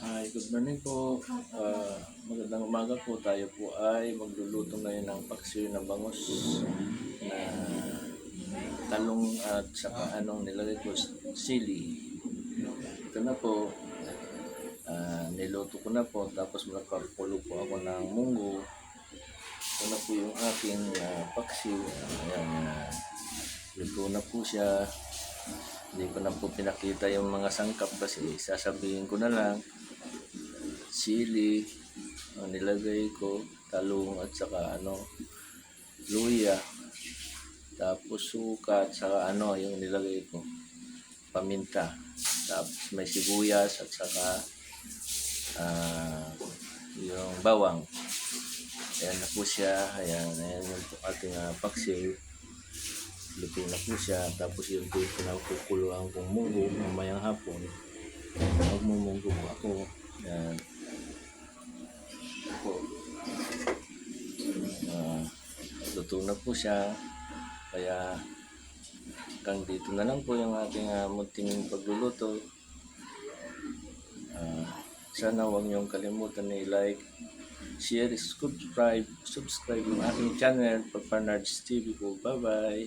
Hi, good morning po. Ah, magandang umaga po. Tayo po ay magluluto ngayon ng paksiw na bangus na talong at saka anong nilagay ko sili. Ito na po. Ah, niluto ko na po. Tapos nagpapulo po ako ng munggo. Ito na po yung aking ah, paksiw. Ayan, ah, luto na po siya. Hindi ko na po pinakita yung mga sangkap kasi sasabihin ko na lang sili ang nilagay ko talong at saka ano luya tapos suka at saka ano yung nilagay ko paminta tapos may sibuyas at saka ah, yung bawang. Ayan na po siya ayan, ayan yung ating uh, paksiw luto na po siya tapos yung po pinakukuluan kong munggo mamayang hapon magmumunggo po ako. Yan. Po Ah, luto na po siya. Kaya hanggang dito na lang po yung ating uh, munting pagluluto. Ah, sana huwag niyong kalimutan na i-like share, subscribe subscribe yung aking channel Papa Nards TV po. Bye bye